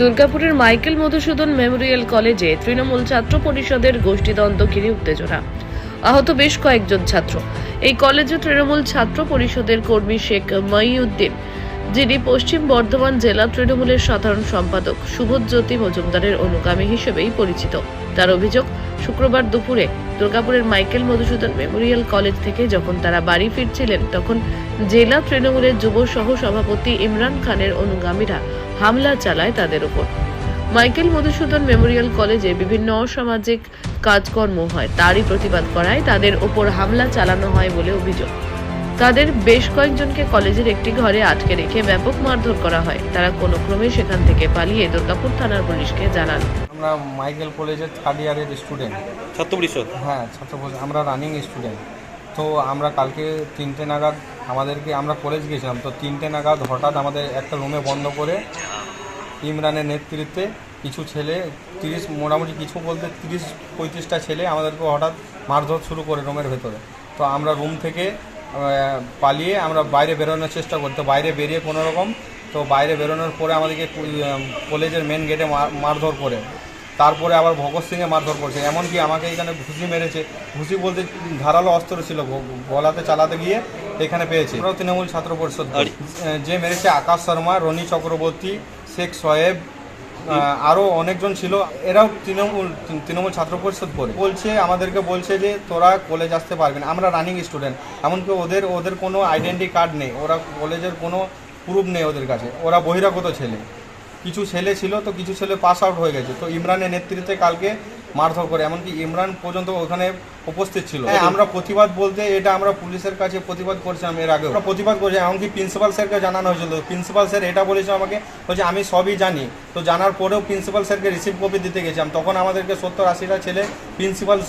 দুর্গাপুরের Michael Madhusudan Memorial কলেজে তৃণমূল ছাত্র পরিষদের গোষ্ঠীদ্বন্দ্ব ঘিরে উত্তেজনা। আহত বেশ কয়েকজন ছাত্র। এই কলেজে তৃণমূল ছাত্র পরিষদের কর্মী শেখ মঈউদ্দিন, যিনি পশ্চিম বর্ধমান জেলা তৃণমূলের সাধারণ সম্পাদক শুভজ্যোতি মজুমদারের অনুগামী হিসেবেই পরিচিত। তার অভিযোগ, শুক্রবার দুপুরে দুর্গাপুরের মাইকেল মধুসূদন মেমোরিয়াল কলেজ থেকে যখন তারা বাড়ি ফিরছিলেন, তখন জেলা তৃণমূলের যুব সহ সভাপতি ইমরান খানের অনুগামীরা হামলা চালায় তাদের উপর। মাইকেল মধুসূদন মেমোরিয়াল কলেজে বিভিন্ন অসামাজিক কাজকর্ম হয় তারই প্রতিবাদ করায় তাদের ওপর হামলা চালানো হয় বলে অভিযোগ। তাদের বেশ কয়েকজনকে কলেজের একটি ঘরে আটকে রেখে ব্যাপক মারধর করা হয়। তারা কোনো ক্রমে সেখান থেকে পালিয়ে দুর্গাপুর থানার পুলিশকে জানান। আমরা মাইকেল কলেজের থার্ড ইয়ারের স্টুডেন্ট ছাত্র পরিষদ? হ্যাঁ ছাত্র পরিষদ, আমরা রানিং স্টুডেন্ট তো আমরা কালকে তিনটে নাগাদ আমাদেরকে, আমরা কলেজ গিয়েছিলাম তো তিনটে নাগাদ হঠাৎ আমাদের একটা রুমে বন্ধ করে ইমরানের নেতৃত্বে কিছু ছেলে, তিরিশ, মোটামুটি কিছু বলতে তিরিশ, পঁয়ত্রিশটা ছেলে আমাদেরকে হঠাৎ মারধর শুরু করে রুমের ভেতরে। তো আমরা রুম থেকে পালিয়ে আমরা বাইরে বেরোনোর চেষ্টা করতে বাইরে বেরিয়ে কোনো রকম তো বাইরে বেরোনোর পরে আমাদেরকে কলেজের মেন গেটে মারধর করে। তারপরে আবার ভগৎ সিংয়ে মারধর করছে। এমনকি আমাকে এখানে ঘুষি মেরেছে। ঘুষি বলতে ধারালো অস্ত্র ছিল গলাতে চালাতে গিয়ে এখানে পেয়েছে। তৃণমূল ছাত্র পরিষদ যে মেরেছে আকাশ শর্মা রনি চক্রবর্তী শেখ সোয়েব আরও অনেকজন ছিল। এরাও তৃণমূল তৃণমূল ছাত্র পরিষদ করে বলছে আমাদেরকে বলছে যে তোরা কলেজ আসতে পারবি না। আমরা রানিং স্টুডেন্ট এমনকি ওদের ওদের কোনো আইডেন্টি কার্ড নেই। ওরা কলেজের কোনো প্রুফ নেই ওদের কাছে। ওরা বহিরাগত ছেলে। কিছু ছেলে ছিল, তো কিছু ছেলে পাস আউট হয়ে গেছে। তো ইমরানের নেতৃত্বে কালকে মারধর করে, এমনকি ইমরান পর্যন্ত ওখানে উপস্থিত ছিল। হ্যাঁ, আমরা প্রতিবাদ বলতে এটা আমরা পুলিশের কাছে প্রতিবাদ করছিলাম এর আগে আমরা প্রতিবাদ করছি এমনকি প্রিন্সিপাল স্যারকে জানানো হয়েছিল। প্রিন্সিপাল স্যার এটা বলেছে আমাকে বলছে আমি সবই জানি। তো জানার পরেও প্রিন্সিপাল স্যারকে রিসিভ কপি দিতে গেছিলাম। তখন আমাদেরকে সত্তর আশিটা ছেলে প্রিন্সিপাল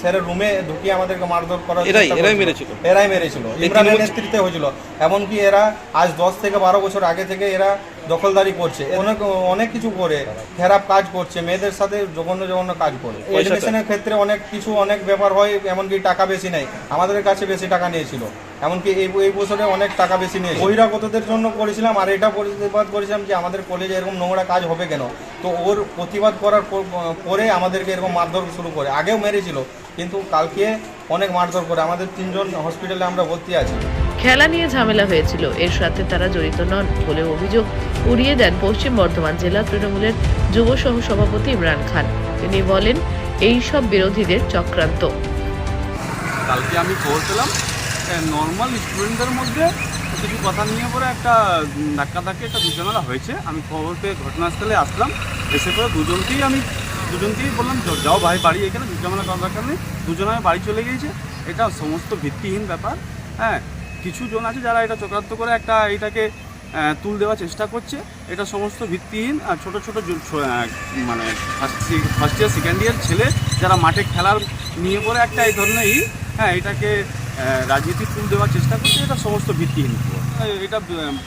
স্যারের রুমে ঢুকিয়ে আমাদেরকে মারধর করা এরাই- মেরেছিল? এরাই মেরেছিল। ইমরানের নেতৃত্বে হয়েছিল। এমনকি এরা আজ দশ থেকে বারো বছর আগে থেকে এরা দখলদারি করছে। অনেক অনেক কিছু করে খারাপ কাজ করছে মেয়েদের সাথে জঘন্য জঘন্য কাজ করে। পয়সা এডমিশনের ক্ষেত্রে অনেক কিছু অনেক ব্যাপার হয়, এমনকি টাকা বেশি নেই আমাদের কাছে বেশি টাকা নিয়েছিল। এমনকি এই এই বছরে অনেক টাকা বেশি নিয়ে বহিরাগতদের জন্য করেছিলাম, আর এটা প্রতিবাদ করেছিলাম যে আমাদের কলেজে এরকম নোংরা কাজ হবে কেন? তো ওর প্রতিবাদ করার পর- পরে আমাদেরকে এরকম মারধর শুরু করে। আগেও মেরেছিল, কিন্তু কালকে অনেক মারধর করে। আমাদের তিনজন হসপিটালে আমরা ভর্তি আছি। খেলা নিয়ে ঝামেলা হয়েছিল। এর সাথে তারা জড়িত নন বলে অভিযোগ উড়িয়ে দেন পশ্চিম বর্ধমান জেলা তৃণমূলের যুব সহ সভাপতি ইমরান খান। তিনি বলেন এই সব বিরোধীদের চক্রান্ত। কালকে আমি পেলাম নর্মাল স্টুডেন্টদের মধ্যে কিছু কথা নিয়ে পরে একটা উম, ধাক্কাধাক্কি একটা দুজনেরা হয়েছে। আমি খবর পেয়ে ঘটনাস্থলে আসলাম এসে পরে দুজনকেই আমি দুজনকেই বললাম "যাও- ভাই বাড়ি এখানে দুজনের করার দরকার নেই। দুজনে আমি বাড়ি চলে গিয়েছে। এটা সমস্ত ভিত্তিহীন ব্যাপার হ্যাঁ। কিছু জন আছে যারা এটা চক্রান্ত করে একটা এটাকে তুল দেওয়ার চেষ্টা করছে। এটা সমস্ত ভিত্তিহীন আর ছোটো ছোটো মানে ফার্স্ট ইয়ার সেকেন্ড ইয়ার ছেলে যারা মাঠে খেলার নিয়ে পরে একটা এই ধরনেরই হ্যাঁ এটাকে রাজনীতি তুল দেওয়ার চেষ্টা করছে এটা সমস্ত ভিত্তিহীন এটা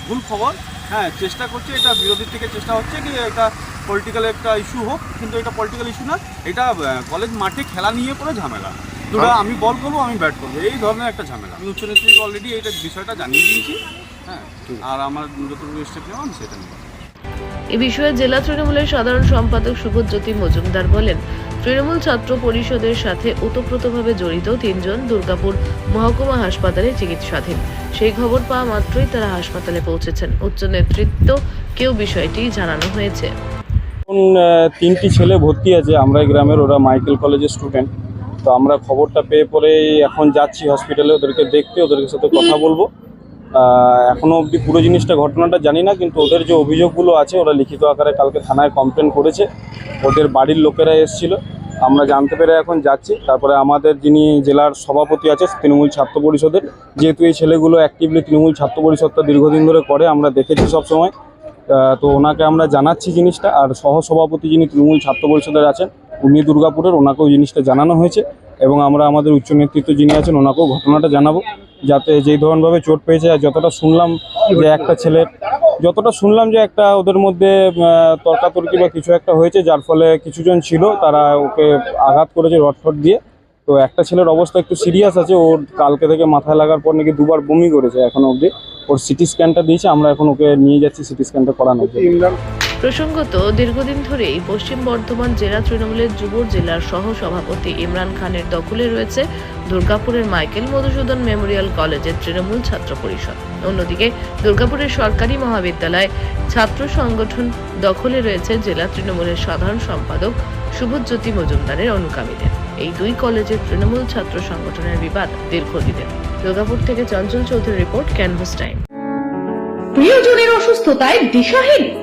ভুল খবর। হ্যাঁ চেষ্টা করছে এটা বিরোধীর থেকে চেষ্টা হচ্ছে কি এটা পলিটিক্যাল একটা ইস্যু হোক কিন্তু এটা পলিটিক্যাল ইস্যু না এটা কলেজ মাঠে খেলা নিয়ে পরে ঝামেলা। দুটো আমি বল করব আমি ব্যাট করব এই ধরনের একটা ঝামেলা। আমি উচ্চ নেতৃত্বকে অলরেডি এইটা বিষয়টা জানিয়ে দিয়েছি। হ্যাঁ আর আমার যতটুকু স্টেপ নেওয়া আমি সেটা নেব। এ বিষয়ে জেলা তৃণমূলের সাধারণ সম্পাদক শুভজ্যোতি মজুমদার বলেন তৃণমূল ছাত্র পরিষদের সাথে ওতপ্রোতভাবে জড়িত তিনজন দুর্গাপুর মহকুমা হাসপাতালে চিকিৎসাধীন। সেই খবর পাওয়া মাত্রই তারা হাসপাতালে পৌঁছেছেন। উচ্চ নেতৃত্ব কেউ বিষয়টি জানানো হয়েছে। তিনটি ছেলে ভর্তি আছে আমরা এই গ্রামের ওরা মাইকেল কলেজের স্টুডেন্ট। তো আমরা খবরটা পেয়ে পরে এখন যাচ্ছি হসপিটালে ওদেরকে দেখতে ওদের সাথে কথা বলব। আহ, এখনও অবধি পুরো জিনিসটা ঘটনাটা জানি না কিন্তু ওদের যে অভিযোগগুলো আছে ওরা লিখিত আকারে কালকে থানায় কমপ্লেন করেছে। ওদের বাড়ির লোকেরা এসেছিল। আমরা জানতে পেরে এখন যাচ্ছি। তারপরে আমাদের যিনি জেলার সভাপতি আছে তৃণমূল ছাত্র পরিষদের যেহেতু এই ছেলেগুলো অ্যাক্টিভলি তৃণমূল ছাত্র পরিষদটা দীর্ঘদিন ধরে করে আমরা দেখেছি সব সময় তো ওনাকে আমরা জানাচ্ছি জিনিসটা আর সহ সভাপতি যিনি তৃণমূল ছাত্র পরিষদের আছেন উনি দুর্গাপুরের ওনাকেও জিনিসটা জানানো হয়েছে। এবং আমরা আমাদের উচ্চ নেতৃত্ব যিনি আছেন, ওনাকেও ঘটনাটা জানাব। যাতে যেই ধরনভাবে চোট পেয়েছে আর যতটা শুনলাম যে একটা ছেলের যতটা শুনলাম যে একটা ওদের মধ্যে তর্কাতর্কি বা কিছু একটা হয়েছে, যার ফলে কিছুজন ছিল, তারা ওকে আঘাত করেছে রটফট দিয়ে। তো একটা ছেলের অবস্থা একটু সিরিয়াস আছে, ওর কালকে থেকে মাথায় লাগার পর নাকি দুবার বমি করেছে এখনও অবধি। ওর সিটি স্ক্যানটা দিয়েছে, আমরা এখন ওকে নিয়ে যাচ্ছি সিটি স্ক্যানটা করানোর জন্য। প্রসঙ্গত, দীর্ঘদিন ধরেই পশ্চিম বর্ধমান জেলা তৃণমূলের যুব জেলার সহ সভাপতি ইমরান খানের দখলে রয়েছে দুর্গাপুরের মাইকেল মধুসূদন মেমোরিয়াল কলেজের তৃণমূল ছাত্র পরিষদ। অন্যদিকে, দুর্গাপুরের সরকারি মহাবিদ্যালয় ছাত্র সংগঠন দখলে রয়েছে জেলা তৃণমূলের সাধারণ সম্পাদক শুভজ্যোতি মজুমদারের অনুগামীদের। এই দুই কলেজের তৃণমূল ছাত্র সংগঠনের বিবাদ দীর্ঘদিনের। দুর্গাপুর থেকে Chanchal Chowdhury report, canvas time. প্রিয়জনের অসুস্থতায় দিশাহীন।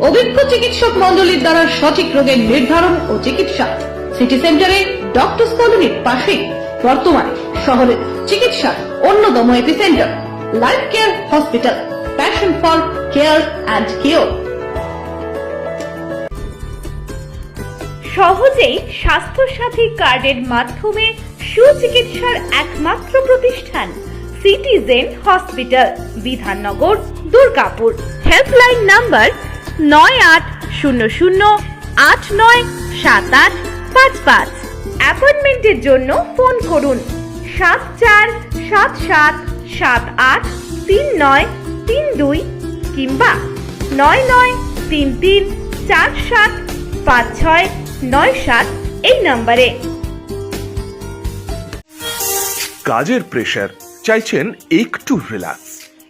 অভিজ্ঞ চিকিৎসক মন্ডলীর দ্বারা সঠিক রোগের নির্ধারণ ও চিকিৎসা। সিটি সেন্টারে ডক্টরস কলোনির পাশেই বর্তমানে শহরের চিকিৎসার অন্যতম epicentre life care hospital passion for care and cure সহজেই স্বাস্থ্যসাথী কার্ডের মাধ্যমে সুচিকিৎসার একমাত্র প্রতিষ্ঠান citizen hospital Bidhannagar, Durgapur. Helpline number নয় আট শূন্য শূন্য আট নয় সাত আট পাঁচ পাঁচ। অ্যাপয়েন্টমেন্টের জন্য ফোন করুন। সাত চার সাত সাত সাত আট তিন নয় তিন দুই কিংবা নয় নয় তিন তিন চার সাত পাঁচ ছয় নয় সাত এই নম্বরে। কাজের প্রেশার চাইছেন একটু relax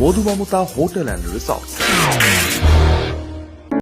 Madhumamata hotel and resort